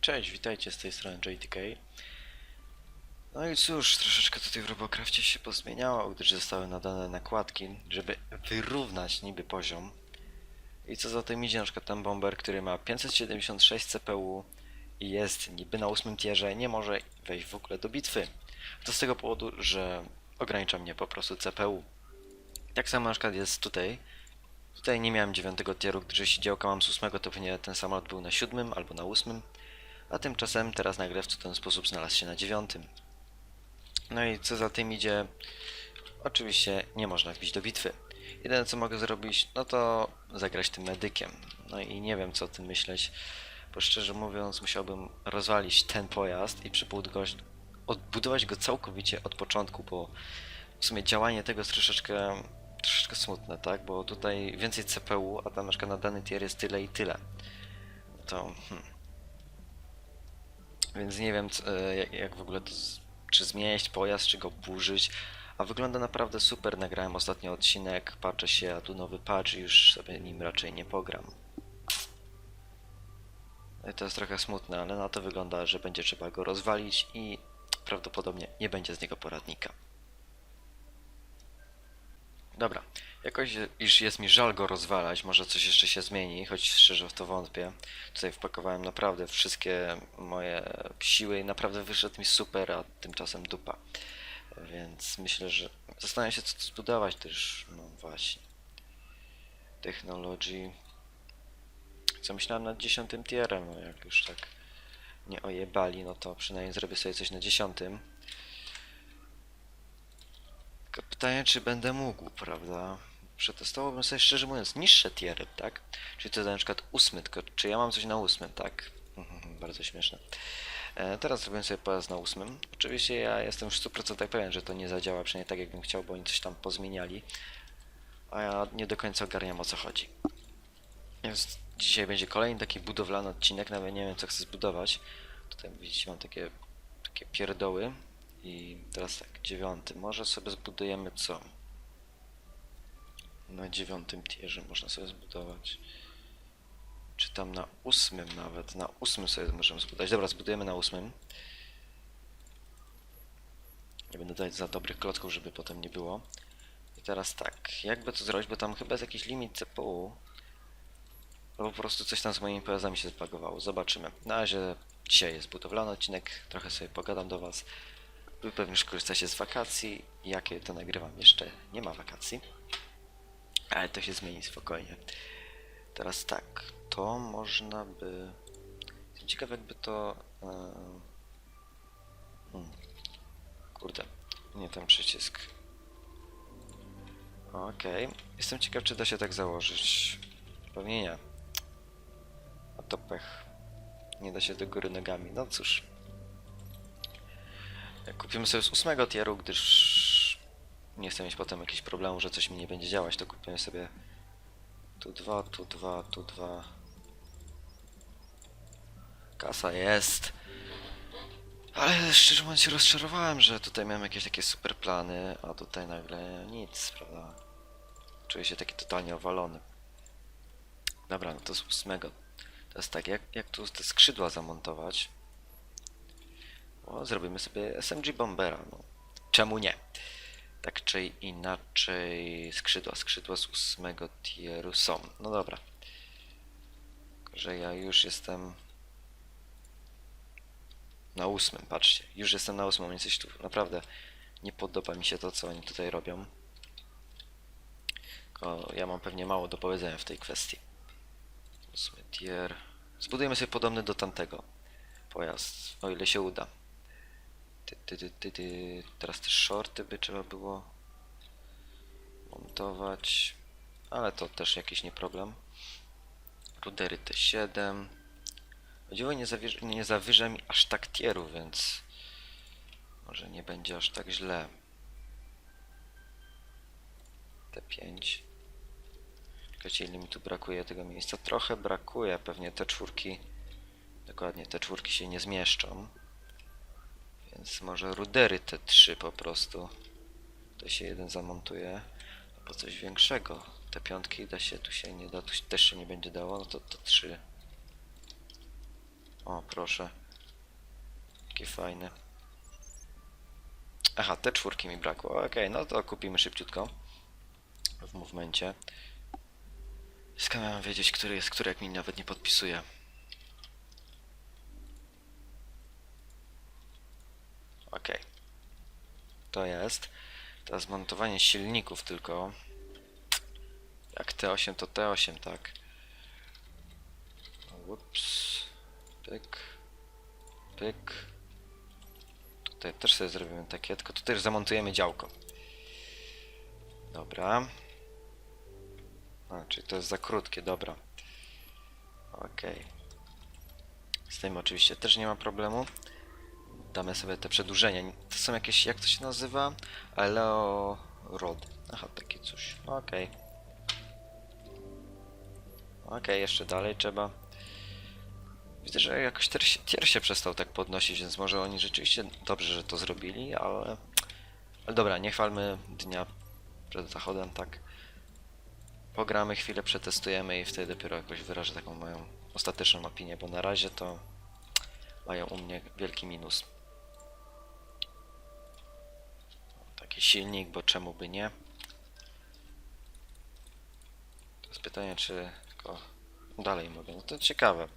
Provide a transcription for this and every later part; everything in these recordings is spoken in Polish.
Cześć, witajcie z tej strony JTK. No i cóż, troszeczkę tutaj w Robocrafcie się pozmieniało, gdyż zostały nadane nakładki, żeby wyrównać niby poziom. I co za tym idzie, na przykład ten bomber, który ma 576 CPU i jest niby na 8 tierze, nie może wejść w ogóle do bitwy. To z tego powodu, że ogranicza mnie po prostu CPU. Tak samo na przykład jest tutaj. Tutaj nie miałem 9 tieru, gdyż jeśli działka mam z 8, to pewnie ten samolot był na 7 albo na 8. A tymczasem teraz nagle w ten sposób znalazł się na 9. No i co za tym idzie, oczywiście nie można wbić do bitwy. Jedyne co mogę zrobić, no to zagrać tym medykiem. No i nie wiem co o tym myśleć, bo szczerze mówiąc musiałbym rozwalić ten pojazd i przebudować, odbudować go całkowicie od początku, bo w sumie działanie tego jest troszeczkę, troszeczkę smutne, tak? Bo tutaj więcej CPU, a tam na przykład na dany tier jest tyle i tyle. To hmm. Więc nie wiem, e, jak, jak w ogóle to, czy zmieniać pojazd, czy go burzyć. A wygląda naprawdę super. Nagrałem ostatni odcinek, patrzę się, a tu nowy patch i już sobie nim raczej nie pogram. I to jest trochę smutne, ale na to wygląda, że będzie trzeba go rozwalić i prawdopodobnie nie będzie z niego poradnika. Dobra, jakoś iż jest mi żal go rozwalać, może coś jeszcze się zmieni, choć szczerze w to wątpię. Tutaj wpakowałem naprawdę wszystkie moje siły i naprawdę wyszedł mi super, a tymczasem dupa. Więc myślę, że zastanawiam się co tu zbudować też, no właśnie. Technology. Co myślałem nad 10 tierem, no jak już tak nie ojebali, no to przynajmniej zrobię sobie coś na 10. Tylko pytanie, czy będę mógł, prawda? Przetestowałbym sobie szczerze mówiąc niższe tiery, tak? Czyli to jest na przykład ósmy, tylko czy ja mam coś na ósmym, tak? Mhm, Bardzo śmieszne. E, teraz zrobię sobie pojazd na ósmym. Oczywiście ja jestem już w 100% pewien, że to nie zadziała, przynajmniej tak jakbym chciał, bo oni coś tam pozmieniali. A ja nie do końca ogarniam o co chodzi. Więc dzisiaj będzie kolejny taki budowlany odcinek, nawet nie wiem co chcę zbudować. Tutaj widzicie mam takie, takie pierdoły. I teraz tak, dziewiąty. Może sobie zbudujemy co? Na dziewiątym tierze można sobie zbudować. Czy tam na ósmym nawet? Na ósmym sobie możemy zbudować. Dobra, zbudujemy na ósmym. Nie będę dać za dobrych klocków, żeby potem nie było. I teraz tak, jakby to zrobić, bo tam chyba jest jakiś limit CPU. Albo po prostu coś tam z moimi pojazdami się zbagowało. Zobaczymy. Na razie dzisiaj jest budowlany odcinek, trochę sobie pogadam do Was. Wy pewnie już korzystacie z wakacji. Jakie to nagrywam? Jeszcze nie ma wakacji. Ale to się zmieni spokojnie. Teraz tak, to można by... Jestem ciekaw jakby to... e, Hmm. Kurde, nie ten przycisk. Okej, jestem ciekaw czy da się tak założyć. Pewnie nie. A to pech. Nie da się do góry nogami, no cóż. Kupimy sobie z ósmego tieru, gdyż nie chcę mieć potem jakichś problemów, że coś mi nie będzie działać, to kupimy sobie tu dwa, tu dwa, tu dwa. Kasa jest. Ale szczerze mówiąc się rozczarowałem, że tutaj miałem jakieś takie super plany, a tutaj nagle nic, prawda? Czuję się taki totalnie owalony. Dobra, no to z ósmego. To jest tak, jak, jak tu te skrzydła zamontować? O, zrobimy sobie SMG Bombera, no. Czemu nie? Tak czy inaczej, skrzydła, skrzydła z ósmego tieru są. No dobra. Że ja już jestem na ósmym, patrzcie. Już jestem na ósmym, więc coś tu naprawdę nie podoba mi się to, co oni tutaj robią. Tylko ja mam pewnie mało do powiedzenia w tej kwestii. Ósmy tier. Zbudujemy sobie podobny do tamtego pojazd, o ile się uda. Ty, ty, ty, ty, ty. Teraz te shorty by trzeba było montować, ale to też jakiś nie problem. Rudery T7. O dziwo nie, zawierz- nie zawyża mi aż tak tieru, więc może nie będzie aż tak źle. T5. Czekajcie, ile mi tu brakuje tego miejsca? Trochę brakuje, pewnie te czwórki, dokładnie te czwórki się nie zmieszczą. Więc może rudery te trzy po prostu. To się jeden zamontuje. Po coś większego. Te piątki da się, tu się nie da, tu się też się nie będzie dało, no to, to trzy. O, proszę. Jakie fajne. Aha, te czwórki mi brakło. Okej, no to kupimy szybciutko. W movemencie. Skąd mam wiedzieć, który jest który, jak mi nawet nie podpisuje. Okej. To jest. Teraz montowanie silników tylko. Jak T8 to T8, tak. Ups. Pyk. Pyk. Tutaj też sobie zrobimy takie, tylko tutaj już zamontujemy działko. Dobra. A, czyli to jest za krótkie, dobra. Okej. Z tym oczywiście też nie ma problemu. Damy sobie te przedłużenia. To są jakieś, jak to się nazywa? Aleo Rod. Aha, takie coś. Okej. Okej, jeszcze dalej trzeba. Widzę, że jakoś tier się, tier się przestał tak podnosić, więc może oni rzeczywiście dobrze, że to zrobili, ale... Ale dobra, nie chwalmy dnia przed zachodem, tak. Pogramy chwilę, przetestujemy i wtedy dopiero jakoś wyrażę taką moją ostateczną opinię, bo na razie to mają u mnie wielki minus. Silnik, bo czemu by nie? To jest pytanie, czy dalej mogę. No to ciekawe.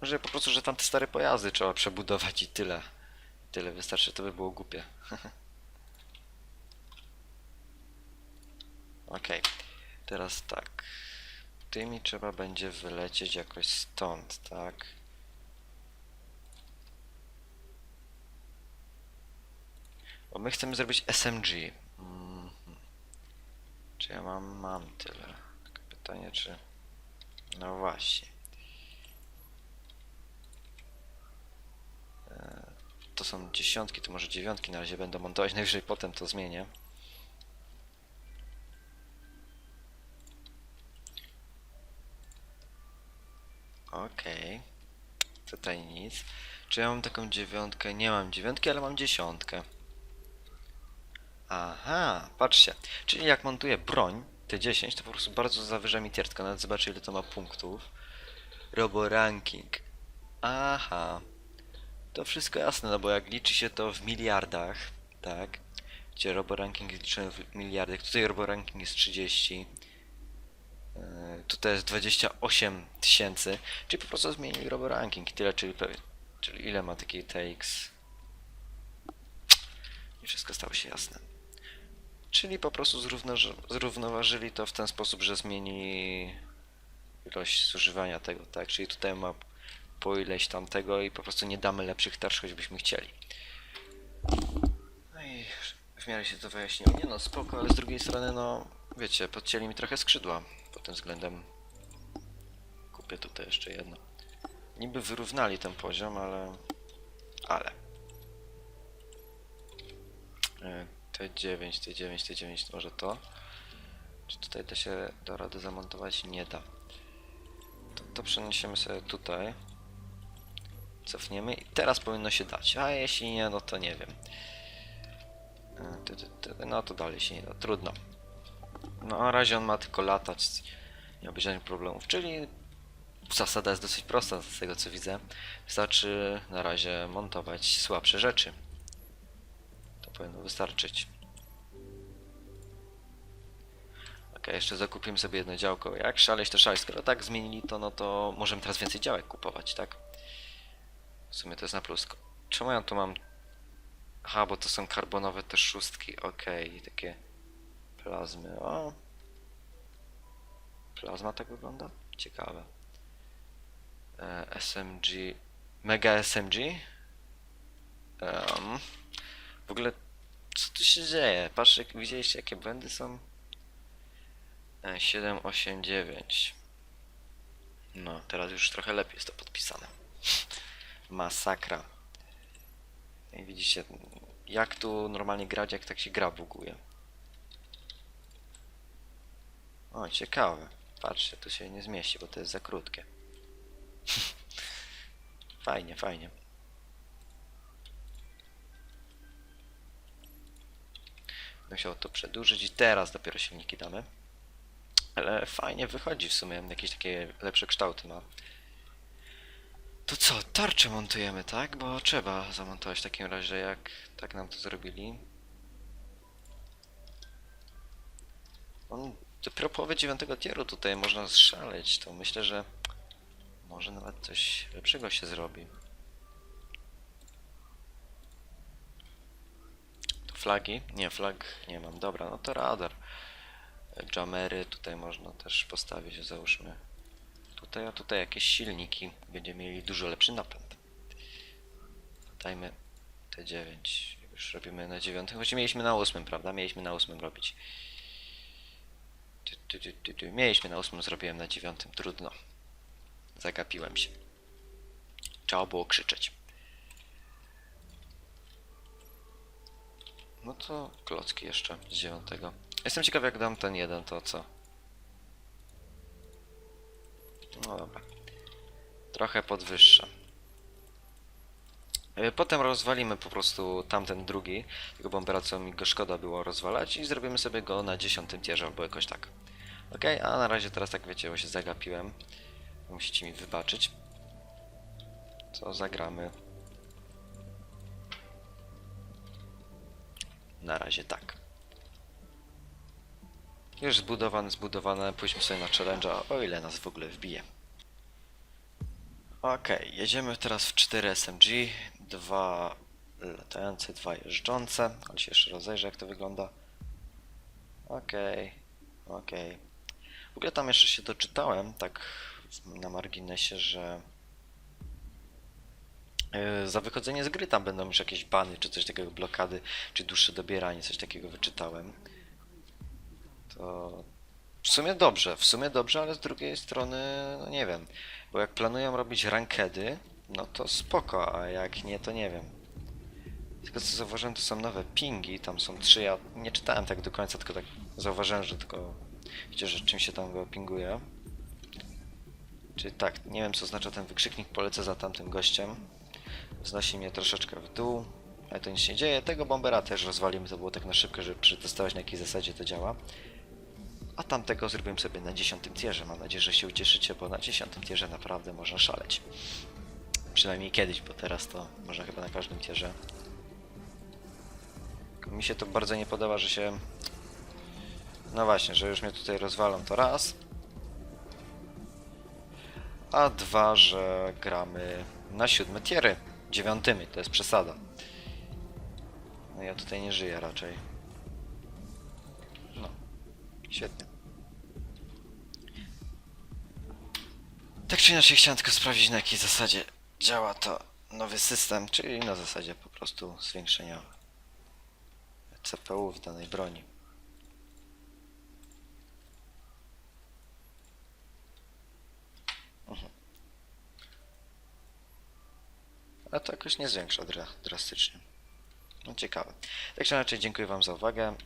Może po prostu, że tam te stare pojazdy trzeba przebudować i tyle. Tyle wystarczy, to by było głupie. Okej, teraz tak. Tymi trzeba będzie wylecieć jakoś stąd, tak? Bo my chcemy zrobić SMG. Mhm. Czy ja mam, mam tyle? Pytanie, czy... No właśnie. E, To są dziesiątki, to może dziewiątki na razie będę montować, najwyżej potem to zmienię. Okej. Tutaj nic. Czy ja mam taką dziewiątkę? Nie mam dziewiątki, ale mam dziesiątkę. Aha, patrzcie. Czyli jak montuję broń, te 10, to po prostu bardzo zawyża mi tiertka. Nawet zobaczę ile to ma punktów. Robo ranking. Aha. To wszystko jasne, no bo jak liczy się to w miliardach, tak? Gdzie robo ranking jest liczony w miliardach. Tutaj robo ranking jest 30. Yy, Tutaj jest 28 tysięcy. Czyli po prostu zmienili robo ranking. Tyle, czyli, czyli ile ma takiej takes. I wszystko stało się jasne. Czyli po prostu zrównoważy- zrównoważyli to w ten sposób, że zmieni ilość zużywania tego, tak? Czyli tutaj ma po ileś tamtego i po prostu nie damy lepszych tarcz, choćbyśmy chcieli. No i w miarę się to wyjaśniło. Nie no, spoko, ale z drugiej strony, no, wiecie, podcięli mi trochę skrzydła pod tym względem. Kupię tutaj jeszcze jedno. Niby wyrównali ten poziom, ale... Ale... E, T9, T9, T9, może to? Czy tutaj da się do rady zamontować? Nie da. To, to przeniesiemy sobie tutaj. Cofniemy i teraz powinno się dać. A jeśli nie, no to nie wiem. E, No to dalej się nie da. Trudno. No na razie on ma tylko latać. Nie ma żadnych problemów. Czyli zasada jest dosyć prosta z tego co widzę. Wystarczy na razie montować słabsze rzeczy. Powinno wystarczyć. Ok, jeszcze zakupimy sobie jedno działko. Jak szaleć to szaleć. Skoro tak zmienili to, no to możemy teraz więcej działek kupować, tak? W sumie to jest na plus. Czemu ja tu mam... Aha, bo to są karbonowe te szóstki. Okej, takie plazmy. O! Plazma tak wygląda? Ciekawe. E, SMG... Mega SMG? Em, w ogóle, co tu się dzieje? Patrz, jak widzieliście jakie błędy są? E, 7, 8, 9. No, teraz już trochę lepiej jest to podpisane. Masakra. I widzicie, jak tu normalnie grać, jak tak się gra buguje. O, ciekawe. Patrzcie, tu się nie zmieści, bo to jest za krótkie. fajnie, fajnie. Musiał to przedłużyć i teraz dopiero silniki damy. Ale fajnie wychodzi w sumie, jakieś takie lepsze kształty ma. To co, tarczę montujemy, tak? Bo trzeba zamontować w takim razie, jak tak nam to zrobili. On dopiero połowę dziewiątego tieru tutaj można zszaleć, to myślę, że może nawet coś lepszego się zrobi. To flagi? Nie, flag nie mam. Dobra, no to radar. Jamery tutaj można też postawić, załóżmy. Tutaj, a tutaj jakieś silniki. Będziemy mieli dużo lepszy napęd. Dajmy T9. Już robimy na dziewiątym. Choć mieliśmy na ósmym, prawda? Mieliśmy na ósmym robić. Mieliśmy na ósmym, zrobiłem na dziewiątym. Trudno. Zagapiłem się. Trzeba było krzyczeć. No to klocki jeszcze z dziewiątego. Jestem ciekaw jak dam ten jeden, to co? No dobra. Trochę podwyższa. E, Potem rozwalimy po prostu tamten drugi, tego bombera, co mi go szkoda było rozwalać i zrobimy sobie go na dziesiątym tierze albo jakoś tak. Ok, a na razie teraz tak wiecie, bo się zagapiłem. Musicie mi wybaczyć. Co zagramy? Na razie tak. Już zbudowane, zbudowane. Pójdźmy sobie na challenge'a, o ile nas w ogóle wbije. Okej, jedziemy teraz w 4 SMG. Dwa latające, dwa jeżdżące. Ale się jeszcze rozejrzę, jak to wygląda. Okej, okej. W ogóle tam jeszcze się doczytałem, tak na marginesie, że za wychodzenie z gry tam będą już jakieś bany, czy coś takiego, blokady, czy dłuższe dobieranie, coś takiego wyczytałem. To w sumie dobrze, w sumie dobrze, ale z drugiej strony, no nie wiem, bo jak planują robić rankedy, no to spoko, a jak nie, to nie wiem. Tylko co zauważyłem, to są nowe pingi, tam są trzy, ja nie czytałem tak do końca, tylko tak zauważyłem, że tylko wiecie, że czym się tam go pinguje. Czy tak, nie wiem co oznacza ten wykrzyknik, polecę za tamtym gościem. Znosi mnie troszeczkę w dół, ale to nic się nie dzieje. Tego bombera też rozwalimy, to było tak na szybko, żeby przetestować na jakiej zasadzie to działa. A tamtego zrobiłem sobie na 10 tierze. Mam nadzieję, że się ucieszycie, bo na 10 tierze naprawdę można szaleć. Przynajmniej kiedyś, bo teraz to można chyba na każdym tierze. Mi się to bardzo nie podoba, że się... No właśnie, że już mnie tutaj rozwalą to raz. A dwa, że gramy na siódme tiery. Dziewiątymi, to jest przesada. No ja tutaj nie żyję raczej. No, świetnie. Tak czy inaczej chciałem tylko sprawdzić na jakiej zasadzie działa to nowy system, czyli na zasadzie po prostu zwiększenia CPU w danej broni. A to jakoś nie zwiększa dra drastycznie. No ciekawe. Tak czy inaczej dziękuję Wam za uwagę.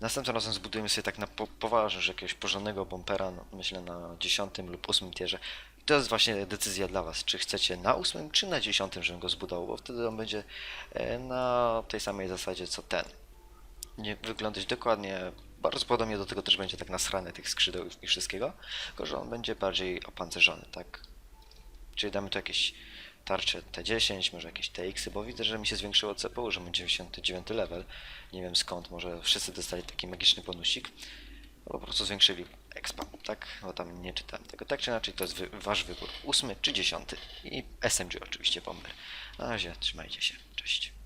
Następnym razem zbudujemy sobie tak na po poważnie, że jakiegoś porządnego bombera, no, myślę na 10 lub 8 tierze. I to jest właśnie decyzja dla Was, czy chcecie na 8 czy na 10, żebym go zbudował, bo wtedy on będzie e, na tej samej zasadzie co ten. Nie wyglądać dokładnie, bardzo podobnie do tego też będzie tak nasrane tych skrzydeł i wszystkiego, tylko że on będzie bardziej opancerzony, tak? Czyli damy tu jakieś tarcze T10, może jakieś TX, bo widzę, że mi się zwiększyło CPU, że mam 99 level. Nie wiem skąd, może wszyscy dostali taki magiczny bonusik. No, po prostu zwiększyli expa, tak? Bo tam nie czytałem tego. Tak czy inaczej, to jest wy wasz wybór. Ósmy czy dziesiąty. I SMG oczywiście bomber. Na razie, trzymajcie się. Cześć.